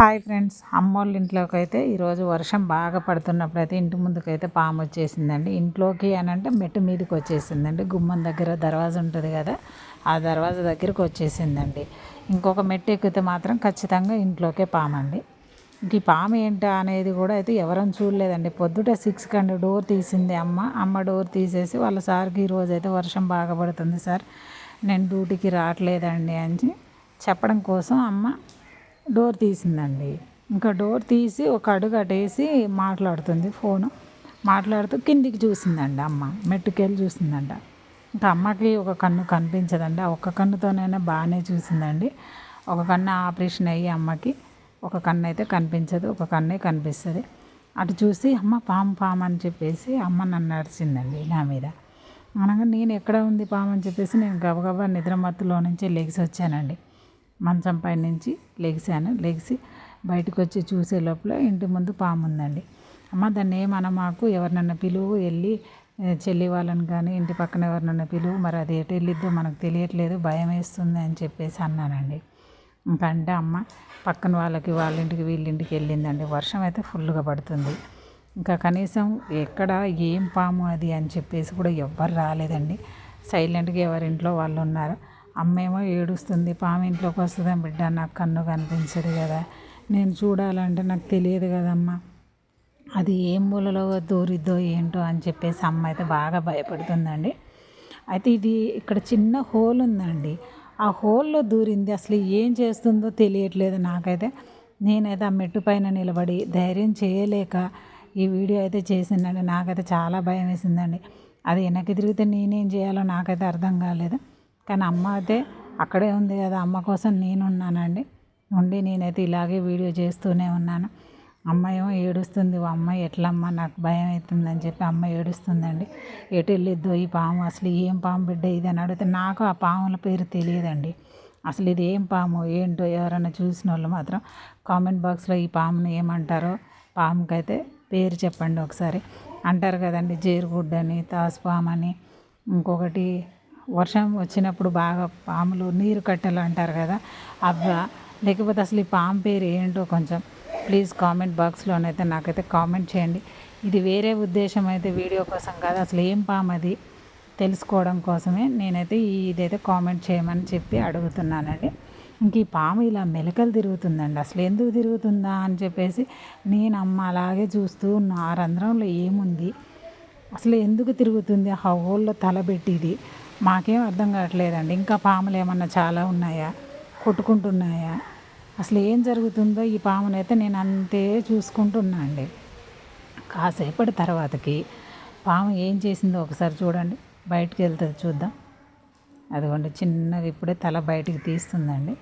Hi friends అమ్మోళ్ళ ఇంట్లోకి అయితే ఈరోజు వర్షం బాగా పడుతున్నప్పుడు అయితే ఇంటి ముందుకైతే పాము వచ్చేసిందండి. ఇంట్లోకి అని అంటే మెట్టు మీదకి వచ్చేసిందండి. గుమ్మం దగ్గర దర్వాజా ఉంటుంది కదా ఆ దర్వాజా దగ్గరికి వచ్చేసిందండి. ఇంకొక మెట్టు ఎక్కితే మాత్రం ఖచ్చితంగా ఇంట్లోకే పాము అండి ఇంక ఈ పాము ఏంటా అనేది కూడా అయితే ఎవరం చూడలేదండి. పొద్దుట సిక్స్ కండి డోర్ తీసింది అమ్మ. అమ్మ డోర్ తీసేసి వాళ్ళ సార్కి ఈరోజు అయితే వర్షం బాగా పడుతుంది సార్. నేను డ్యూటీకి రావట్లేదండి అని చెప్పడం కోసం అమ్మ డోర్ తీసిందండి. ఇంకా డోర్ తీసి ఒక అడుగు అటేసి మాట్లాడుతుంది ఫోను. మాట్లాడుతూ కిందికి చూసిందండి అమ్మ. మెట్టుకెళ్ళి చూసిందంట. ఇంకా అమ్మకి ఒక కన్ను కనిపించదండి. ఆ ఒక్క కన్నుతోనైనా బాగానే చూసిందండి. ఒక కన్ను ఆపరేషన్ అయ్యి అమ్మకి ఒక కన్ను అయితే కనిపించదు. ఒక కన్నే కనిపిస్తుంది. అటు చూసి అమ్మ పాము పాము అని చెప్పేసి అమ్మ నన్ను నడిచిందండి నా మీద. అనగా నేను ఎక్కడ ఉంది పాము? అని చెప్పేసి నేను గబగబా నిద్రమత్తులో నుంచి లెగిసి వచ్చానండి. మంచం పై నుంచి లెగిసాను లెగిసి బయటకు వచ్చి చూసే లోపల ఇంటి ముందు పాము ఉందండి అమ్మ దాన్ని ఏమన్నా మాకు? ఎవరినన్నా పిలువు? వెళ్ళి చెల్లి వాళ్ళని కానీ ఇంటి పక్కన ఎవరినన్నా పిలువు? మరి అది ఎటు వెళ్ళిద్దో మనకు తెలియట్లేదు. భయం వేస్తుంది అని చెప్పేసి అన్నానండి. ఇంకా అంటే అమ్మ పక్కన వాళ్ళకి వాళ్ళ ఇంటికి వీళ్ళింటికి వెళ్ళిందండి. వర్షం అయితే ఫుల్గా పడుతుంది. ఇంకా కనీసం ఎక్కడ ఏం పాము అది అని చెప్పేసి కూడా ఎవ్వరు రాలేదండి. సైలెంట్గా ఎవరింట్లో వాళ్ళు ఉన్నారు అమ్మేమో ఏడుస్తుంది పాము ఇంట్లోకి వస్తుందా బిడ్డ నాకు కన్ను కనిపించదు కదా. నేను చూడాలంటే నాకు తెలియదు కదమ్మా. అది ఏం మూలలో దూరిద్దో ఏంటో అని చెప్పేసి అమ్మ అయితే బాగా భయపడుతుందండి. అయితే ఇది ఇక్కడ చిన్న హోల్ ఉందండి. ఆ హోల్లో దూరింది. అసలు ఏం చేస్తుందో తెలియట్లేదు నాకైతే. నేనైతే ఆ మెట్టు పైన నిలబడి ధైర్యం చేయలేక ఈ వీడియో అయితే చేసిందండి. నాకైతే చాలా భయం వేసిందండి. అది వెనక్కి తిరిగితే నేనేం చేయాలో నాకైతే అర్థం కాలేదు. కానీ అమ్మ అయితే అక్కడే ఉంది కదా అమ్మ కోసం నేను ఉన్నానండి ఉండి నేనైతే ఇలాగే వీడియో చేస్తూనే ఉన్నాను. అమ్మ ఏమో ఏడుస్తుంది అమ్మ ఎట్లమ్మ నాకు భయం అవుతుందని చెప్పి అమ్మ ఏడుస్తుందండి. ఎటు వెళ్ళిద్దో ఈ పాము అసలు ఏం పాము బిడ్డ ఇది? అని అడిగితే నాకు ఆ పాముల పేరు తెలియదండి. అసలు ఇది ఏం పాము ఏంటో ఎవరైనా చూసిన వాళ్ళు మాత్రం కామెంట్ బాక్స్లో ఈ పాముని ఏమంటారో పాముకైతే పేరు చెప్పండి ఒకసారి. అంటారు కదండి జేరుగుడ్డని తాసుపాము అని ఇంకొకటి వర్షం వచ్చినప్పుడు బాగా పాములు నీరు కట్టెలు అంటారు కదా అవ్వ లేకపోతే అసలు ఈ పాము పేరు ఏంటో కొంచెం ప్లీజ్ కామెంట్ బాక్స్లోనైతే నాకైతే కామెంట్ చేయండి. ఇది వేరే ఉద్దేశం అయితే వీడియో కోసం కాదు అసలు ఏం పాము అది? తెలుసుకోవడం కోసమే నేనైతే ఇదైతే కామెంట్ చేయమని చెప్పి అడుగుతున్నానండి. ఇంక ఈ పాము ఇలా మెలకలు తిరుగుతుందండి అసలు ఎందుకు తిరుగుతుందా అని చెప్పేసి నేను అమ్మ అలాగే చూస్తూ ఆ రంధ్రంలో ఏముంది? అసలు ఎందుకు తిరుగుతుంది? ఆ హోల్లో తలబెట్టిది మాకేం అర్థం కావట్లేదండి. ఇంకా పాములు ఏమన్నా చాలా ఉన్నాయా? కొట్టుకుంటున్నాయా? అసలు ఏం జరుగుతుందో ఈ పామునైతే నేను అంతే చూసుకుంటున్నా అండి కాసేపటి తర్వాతకి పాము ఏం చేసిందో ఒకసారి చూడండి. బయటికి వెళ్తుంది చూద్దాం. అదిగోండి చిన్నగా ఇప్పుడే తల బయటికి తీస్తుందండి.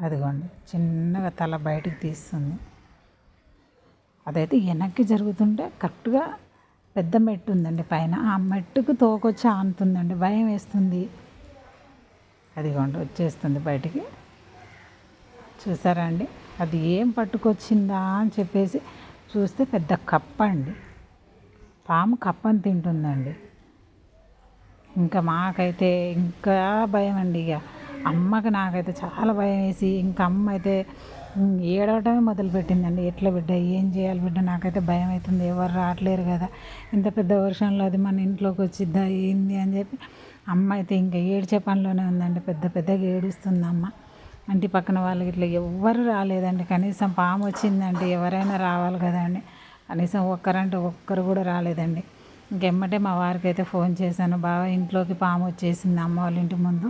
అదిగోండి చిన్నగా తల బయటికి తీస్తుంది. అదైతే వెనక్కి జరుగుతుంటే కరెక్ట్గా పెద్ద మెట్టు ఉందండి పైన. ఆ మెట్టుకు తోకొచ్చి ఆనుతుందండి భయం వేస్తుంది. అదిగోండి వచ్చేస్తుంది బయటికి. చూసారా అండి? అది ఏం పట్టుకొచ్చిందా అని చెప్పేసి చూస్తే పెద్ద కప్ప అండి. పాము కప్పని తింటుందండి. ఇంకా మాకైతే ఇంకా భయం అండి ఇక. అమ్మకి నాకైతే చాలా భయం వేసి ఇంకా అమ్మ అయితే ఏడవటమే మొదలుపెట్టిందండి. ఎట్లా బిడ్డ ఏం చేయాలి బిడ్డ? నాకైతే భయం అవుతుంది. ఎవరు రావట్లేరు కదా. ఇంత పెద్ద వర్షంలో అది మన ఇంట్లోకి వచ్చిద్దా ఏంది అని చెప్పి అమ్మ అయితే ఇంకా ఏడ్చే పనిలోనే ఉందండి. పెద్ద పెద్దగా ఏడుస్తుంది అమ్మ. ఇంటి పక్కన వాళ్ళకి ఇట్లా ఎవ్వరు రాలేదండి. కనీసం పాము వచ్చిందంటే ఎవరైనా రావాలి కదండి. కనీసం ఒక్కరంటే ఒక్కరు కూడా రాలేదండి. ఇంకెమ్మటే మా వారికి అయితే ఫోన్ చేశాను బాగా ఇంట్లోకి పాము వచ్చేసింది అమ్మ వాళ్ళ ఇంటి ముందు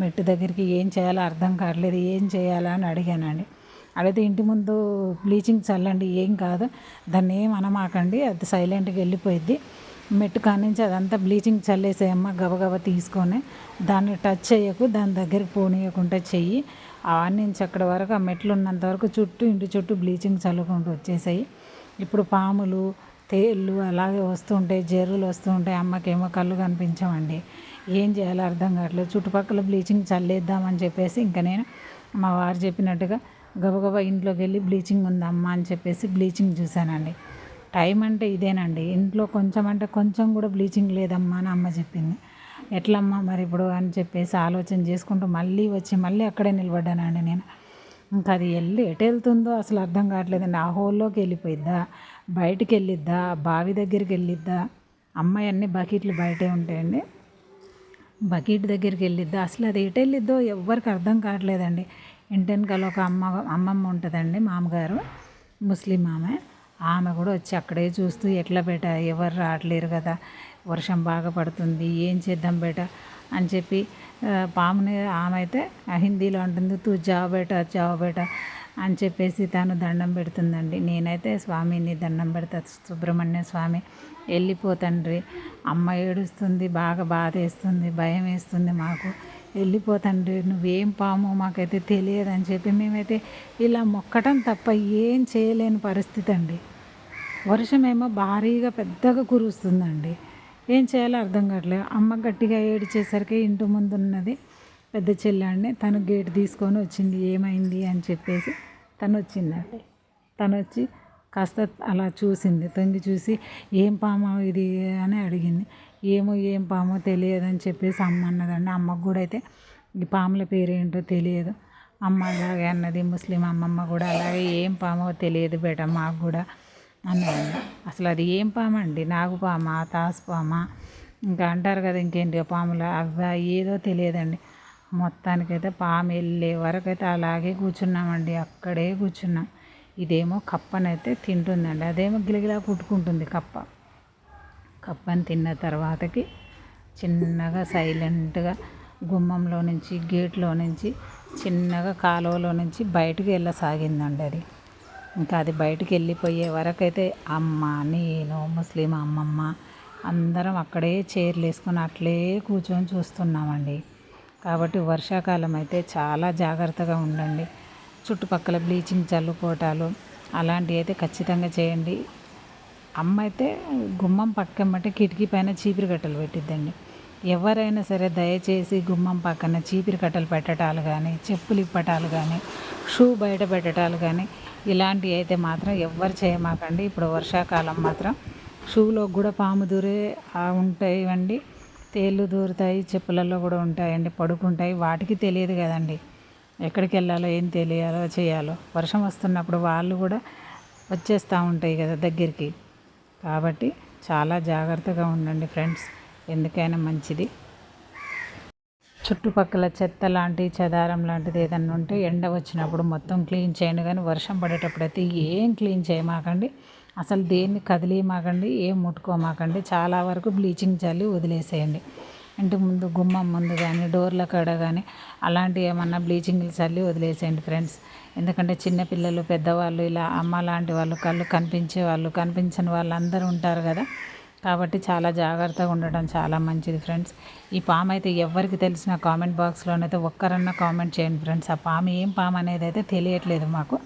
మెట్టు దగ్గరికి ఏం చేయాలో అర్థం కావట్లేదు ఏం చేయాలా అని అడిగానండి. అడిగితే ఇంటి ముందు బ్లీచింగ్ చల్లండి ఏం కాదు దాన్ని ఏం అనమాకండి అది సైలెంట్గా వెళ్ళిపోయిద్ది. మెట్టు కానించి అదంతా బ్లీచింగ్ చల్లేసేయమ్మ గబగబ తీసుకొని దాన్ని టచ్ చేయకు దాని దగ్గరికి పోనీయకుండా చెయ్యి. ఆడ నుంచి అక్కడ వరకు ఆ మెట్లు ఉన్నంత వరకు చుట్టూ ఇంటి చుట్టూ బ్లీచింగ్ చల్లుకుంటూ వచ్చేసాయి ఇప్పుడు పాములు తేళ్ళు అలాగే వస్తుంటాయి జర్రులు వస్తుంటాయి అమ్మకేమో కళ్ళు కనిపించమండి ఏం చేయాలో అర్థం కావట్లేదు. చుట్టుపక్కల బ్లీచింగ్ చల్లేద్దామని చెప్పేసి ఇంకా నేను మా వారు చెప్పినట్టుగా గబగబా ఇంట్లోకి వెళ్ళి బ్లీచింగ్ ఉందమ్మా అని చెప్పేసి బ్లీచింగ్ చూశానండి. టైం అంటే ఇదేనండి. ఇంట్లో కొంచెం అంటే కొంచెం కూడా బ్లీచింగ్ లేదమ్మా అని అమ్మ చెప్పింది. ఎట్లమ్మా మరి ఇప్పుడు అని చెప్పేసి ఆలోచన చేసుకుంటూ మళ్ళీ వచ్చి మళ్ళీ అక్కడే నిలబడ్డానండి నేను. ఇంకా అది వెళ్ళి ఎటు వెళ్తుందో అసలు అర్థం కావట్లేదండి ఆ హోల్లోకి వెళ్ళిపోయిద్దా? బయటికి వెళ్ళిద్దా? బావి దగ్గరికి వెళ్ళిద్దా? అమ్మాయి అన్ని బకెట్లు బయటే ఉంటాయండి. బకెట్ దగ్గరికి వెళ్ళిద్దా? అసలు అది ఎటు వెళ్ళిద్దో ఎవ్వరికి అర్థం కావట్లేదండి. ఇంటెనకాల ఒక అమ్మ అమ్మమ్మ ఉంటుందండి మామగారు ముస్లిం ఆమె. ఆమె కూడా వచ్చి అక్కడే చూస్తూ ఎట్లా బేట ఎవరు రావట్లేరు కదా వర్షం బాగా పడుతుంది ఏం చేద్దాం బేట అని చెప్పి పాముని ఆమె అయితే హిందీలో ఉంటుంది తూ జావ బేట జావ బేట అని చెప్పేసి తను దండం పెడుతుందండి. నేనైతే స్వామిని దండం పెడతా సుబ్రహ్మణ్య స్వామి వెళ్ళిపోతండ్రి అమ్మ ఏడుస్తుంది బాగా బాధ వేస్తుంది భయం వేస్తుంది మాకు. వెళ్ళిపోతండ్రి నువ్వేం పాము మాకైతే తెలియదు అని చెప్పి మేమైతే ఇలా మొక్కటం తప్ప ఏం చేయలేని పరిస్థితి అండి. వర్షమేమో భారీగా పెద్దగా కురుస్తుందండి. ఏం చేయాలో అర్థం కావట్లేదు అమ్మ గట్టిగా ఏడిచేసరికి ఇంటి ముందు ఉన్నది పెద్ద చెల్లండి తను గేట్ తీసుకొని వచ్చింది. ఏమైంది అని చెప్పేసి తను వచ్చిందండి. తను వచ్చి కాస్త అలా చూసింది. తొంగి చూసి ఏం పాము ఇది అని అడిగింది. ఏమో ఏం పామో తెలియదు అని చెప్పేసి అమ్మ అన్నదండి. అమ్మకు కూడా అయితే ఈ పాముల పేరు ఏంటో తెలియదు. అమ్మ అలాగే అన్నది. ముస్లిం అమ్మమ్మ కూడా అలాగే ఏం పామో తెలియదు బేట మాకు కూడా. అన్నదండి అసలు అది ఏం పాము అండి? నాగుపామ తాసుపామ ఇంకా అంటారు కదా ఇంకేంటి పాములు? అవి ఏదో తెలియదండి. మొత్తానికైతే పాము వెళ్ళే వరకు అయితే అలాగే కూర్చున్నామండి. అక్కడే కూర్చున్నాం. ఇదేమో కప్పనైతే తింటుందండి. అదేమో గిలగిలా పుట్టుకుంటుంది కప్ప. కప్పని తిన్న తర్వాతకి చిన్నగా సైలెంట్గా గుమ్మంలో నుంచి గేట్లో నుంచి చిన్నగా కాలువలో నుంచి బయటకు వెళ్ళసాగిందండి అది. ఇంకా అది బయటికి వెళ్ళిపోయే వరకు అయితే అమ్మ నేను ముస్లిం అమ్మమ్మ అందరం అక్కడే చైర్లు వేసుకొని అట్లే కూర్చొని చూస్తున్నామండి. కాబట్టి వర్షాకాలం అయితే చాలా జాగ్రత్తగా ఉండండి. చుట్టుపక్కల బ్లీచింగ్ చల్లుకోవటాలు అలాంటివి అయితే ఖచ్చితంగా చేయండి. అమ్మ అయితే గుమ్మం పక్కమంటే కిటికీ పైన చీపిరి కట్టలు పెట్టిద్దండి. ఎవరైనా సరే దయచేసి గుమ్మం పక్కన చీపిరి కట్టలు పెట్టటాలు కానీ చెప్పులు ఇప్పటాలు కానీ షూ బయట పెట్టటాలు కానీ ఇలాంటివి అయితే మాత్రం ఎవ్వరు చేయమాకండి. ఇప్పుడు వర్షాకాలం మాత్రం షూలో కూడా పాము దూరే ఉంటాయండి తేళ్ళు దూరుతాయి చెప్పులలో కూడా ఉంటాయండి పడుకుంటాయి. వాటికి తెలియదు కదండి. ఎక్కడికి వెళ్ళాలో ఏం తెలియాలో చేయాలో. వర్షం వస్తున్నప్పుడు వాళ్ళు కూడా వచ్చేస్తూ ఉంటాయి కదా దగ్గరికి. కాబట్టి చాలా జాగ్రత్తగా ఉండండి ఫ్రెండ్స్. ఎందుకైనా మంచిది. చుట్టుపక్కల చెత్త లాంటి చెదారం లాంటిది ఏదన్నా ఉంటే ఎండ వచ్చినప్పుడు మొత్తం క్లీన్ చేయండి. కానీ వర్షం పడేటప్పుడు అయితే ఏం క్లీన్ చేయమాకండి. అసలు దేన్ని కదిలియమాకండి ఏం ముట్టుకోమాకండి. చాలా వరకు బ్లీచింగ్ చల్లి వదిలేసేయండి. ఇంటి ముందు గుమ్మం ముందు కానీ డోర్ల కాడ కానీ అలాంటి ఏమన్నా బ్లీచింగ్ చల్లి వదిలేసేయండి ఫ్రెండ్స్. ఎందుకంటే చిన్నపిల్లలు పెద్దవాళ్ళు ఇలా అమ్మ లాంటి వాళ్ళు కళ్ళు కనిపించే వాళ్ళు కనిపించని వాళ్ళు అందరూ ఉంటారు కదా. కాబట్టి చాలా జాగ్రత్తగా ఉండటం చాలా మంచిది ఫ్రెండ్స్. ఈ పాము అయితే ఎవరికి తెలిసిన కామెంట్ బాక్స్లోనైతే ఒక్కరన్నా కామెంట్ చేయండి ఫ్రెండ్స్. ఆ పాము ఏం పాము అనేది అయితే తెలియట్లేదు మాకు.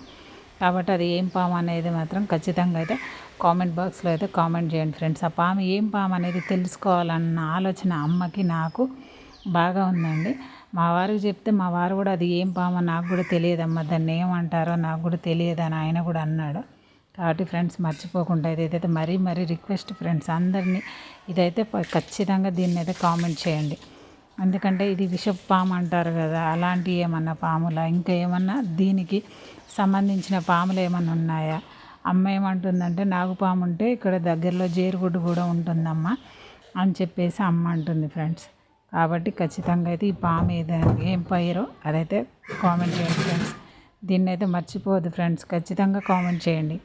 కాబట్టి అది ఏం పాము అనేది మాత్రం ఖచ్చితంగా అయితే కామెంట్ బాక్స్లో అయితే కామెంట్ చేయండి ఫ్రెండ్స్. ఆ పాము ఏం పాము అనేది తెలుసుకోవాలన్న ఆలోచన అమ్మకి నాకు బాగా ఉందండి. మా వారికి చెప్తే మా వారు కూడా అది ఏం పామో నాకు కూడా తెలియదమ్మా. దాన్ని ఏమంటారో నాకు కూడా తెలియదు అని ఆయన కూడా అన్నాడు. కాబట్టి ఫ్రెండ్స్ మర్చిపోకుండా ఇదైతే మరీ మరీ రిక్వెస్ట్ ఫ్రెండ్స్ అందరినీ ఇదైతే ఖచ్చితంగా దీన్ని అయితే కామెంట్ చేయండి. ఎందుకంటే ఇది విషపు పాము అంటారు కదా అలాంటి ఏమన్నా పాములా? ఇంకా ఏమన్నా దీనికి సంబంధించిన పాములు ఏమన్నా ఉన్నాయా? అమ్మ ఏమంటుందంటే నాగుపాము ఉంటే ఇక్కడ దగ్గరలో జేరుగుడ్డు కూడా ఉంటుందమ్మా అని చెప్పేసి అమ్మ అంటుంది ఫ్రెండ్స్. కాబట్టి ఖచ్చితంగా అయితే ఈ పాము ఏదైనా ఏం పైరో అదైతే కామెంట్ చేయండి ఫ్రెండ్స్. దీన్ని అయితే మర్చిపోవద్దు ఫ్రెండ్స్. ఖచ్చితంగా కామెంట్ చేయండి.